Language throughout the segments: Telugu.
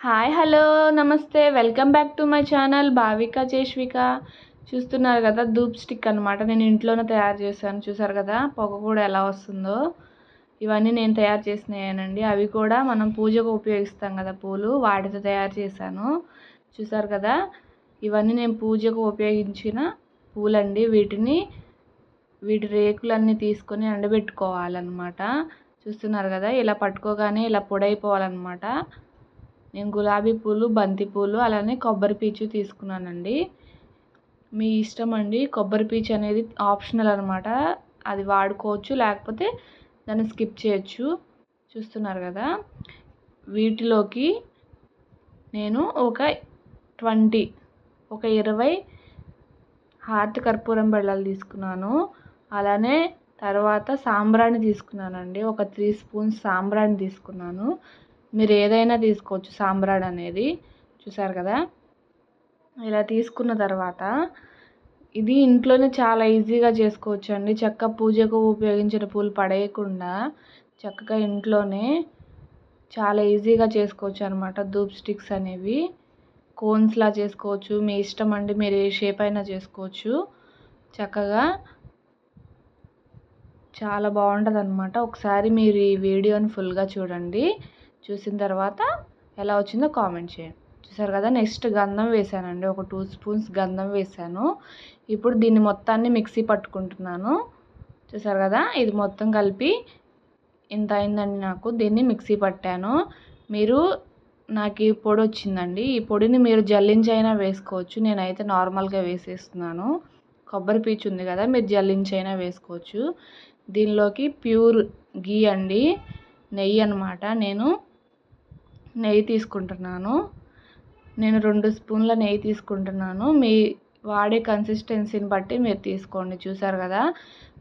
హాయ్ హలో నమస్తే. Welcome back to my channel Bhavika Cheshvika చూస్తున్నారు కదా ధూప్ స్టిక్ అనమాట నేను ఇంట్లోనే తయారు చేశాను. చూసారు కదా పొగ కూడా ఎలా వస్తుందో. ఇవన్నీ నేను తయారు చేసినాయనండి. అవి కూడా మనం పూజకు ఉపయోగిస్తాం కదా పూలు. వాటితో తయారు చేశాను. చూసారు కదా ఇవన్నీ నేను పూజకు ఉపయోగించిన పూలండి. వీటిని వీటి రేకులన్నీ తీసుకొని ఎండబెట్టుకోవాలన్నమాట. చూస్తున్నారు కదా ఇలా పట్టుకోగానే ఇలా పొడైపోవాలన్నమాట. నేను గులాబీ పూలు బంతి పూలు అలానే కొబ్బరి పీచు తీసుకున్నానండి. మీ ఇష్టం అండి. కొబ్బరి పీచు అనేది ఆప్షనల్ అనమాట అది వాడుకోవచ్చు లేకపోతే దాన్ని స్కిప్ చేయొచ్చు. చూస్తున్నారు కదా? వీటిలోకి నేను ఒక ట్వంటీ ఒక ఇరవై హార్ట్ కర్పూరం బెళ్ళాలు తీసుకున్నాను. అలానే తర్వాత సాంబ్రాణి తీసుకున్నానండి. ఒక త్రీ స్పూన్స్ సాంబ్రాణి తీసుకున్నాను. మీరు ఏదైనా తీసుకోవచ్చు. సాంబ్రాడ్ అనేది. చూసారు కదా? ఇలా తీసుకున్న తర్వాత ఇది ఇంట్లోనే చాలా ఈజీగా చేసుకోవచ్చు అండి చెక్క పూజకు ఉపయోగించిన పూలు పడేయకుండా చక్కగా ఇంట్లోనే చాలా ఈజీగా చేసుకోవచ్చు అనమాట ధూప్ స్టిక్స్ అనేవి. కోన్స్లా చేసుకోవచ్చు. మీ ఇష్టం అండి మీరు ఏ షేప్ అయినా చేసుకోవచ్చు. చక్కగా చాలా బాగుంటుంది అనమాట ఒకసారి మీరు ఈ వీడియోని ఫుల్గా చూడండి. చూసిన తర్వాత ఎలా వచ్చిందో కామెంట్ చేయండి. చూసారు కదా నెక్స్ట్ గంధం వేసానండి. ఒక టూ స్పూన్స్ గంధం వేసాను. ఇప్పుడు దీన్ని మొత్తాన్ని మిక్సీ పట్టుకుంటున్నాను. చూసారు కదా ఇది మొత్తం కలిపి ఇంత అయిందండి నాకు. దీన్ని మిక్సీ పట్టాను. మీరు నాకు ఈ పొడి వచ్చిందండి. ఈ పొడిని మీరు జల్లించైనా వేసుకోవచ్చు. నేనైతే నార్మల్గా వేసేస్తున్నాను. కొబ్బరి పీచు ఉంది కదా మీరు జల్లించైనా వేసుకోవచ్చు. దీనిలోకి ప్యూర్ గీ అండి. నెయ్యి అనమాట నేను నెయ్యి తీసుకుంటున్నాను. నేను రెండు స్పూన్ల నెయ్యి తీసుకుంటున్నాను. మీ వాడే కన్సిస్టెన్సీని బట్టి మీరు తీసుకోండి. చూసారు కదా?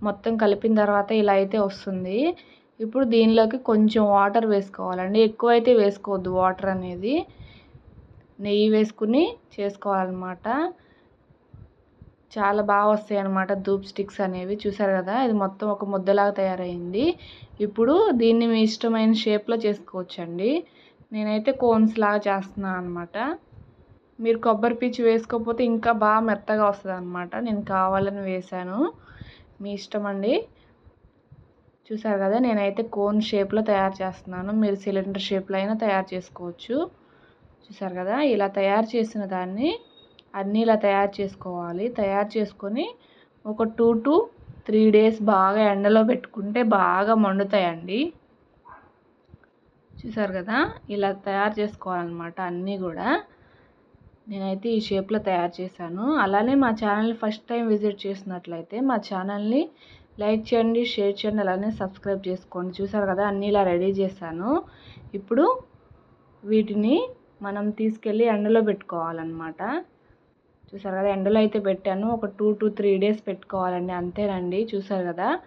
మొత్తం కలిపిన తర్వాత ఇలా అయితే వస్తుంది. ఇప్పుడు దీనిలోకి కొంచెం వాటర్ వేసుకోవాలండి. ఎక్కువ అయితే వేసుకోవద్దు వాటర్ అనేది. నెయ్యి వేసుకుని చేసుకోవాలన్నమాట. చాలా బాగా వస్తాయి అన్నమాట ధూప్ స్టిక్స్ అనేవి. చూసారు కదా? ఇది మొత్తం ఒక ముద్దలాగా తయారైంది. ఇప్పుడు దీన్ని మీ ఇష్టమైన షేప్లో చేసుకోవచ్చండి. నేనైతే కోన్స్ లాగా చేస్తున్నాను అనమాట మీరు కొబ్బరి పీచు వేసుకోకపోతే ఇంకా బాగా మెత్తగా వస్తుంది అనమాట నేను కావాలని వేశాను. మీ ఇష్టం అండి? చూసారు కదా నేనైతే కోన్ షేప్లో తయారు చేస్తున్నాను. మీరు సిలిండర్ షేప్లో అయినా తయారు చేసుకోవచ్చు. చూసారు కదా ఇలా తయారు చేసిన దాన్ని అన్నీ ఇలా తయారు చేసుకోవాలి. తయారు చేసుకొని ఒక టూ టు త్రీ డేస్ బాగా ఎండలో పెట్టుకుంటే బాగా మండుతాయండి. చూసారు కదా? ఇలా తయారు చేసుకోవాలన్నమాట అన్నీ కూడా. నేనైతే ఈ షేప్లో తయారు చేశాను. అలానే మా ఛానల్ని ఫస్ట్ టైం విజిట్ చేసినట్లయితే మా ఛానల్ని లైక్ చేయండి షేర్ చేయండి అలానే సబ్స్క్రైబ్ చేసుకోండి. చూసారు కదా? అన్నీ ఇలా రెడీ చేశాను. ఇప్పుడు వీటిని మనం తీసుకెళ్ళి ఎండలో పెట్టుకోవాలన్నమాట. చూసారు కదా? ఎండలో అయితే పెట్టాను. ఒక టూ టు త్రీ డేస్ పెట్టుకోవాలండి. అంతేనండి. చూసారు కదా?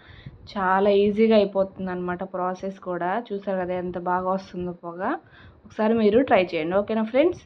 చాలా ఈజీగా అయిపోతుంది అనమాట ప్రాసెస్ కూడా. చూసారు కదా ఎంత బాగా వస్తుందో పొగ. ఒకసారి మీరు ట్రై చేయండి. ఓకేనా ఫ్రెండ్స్?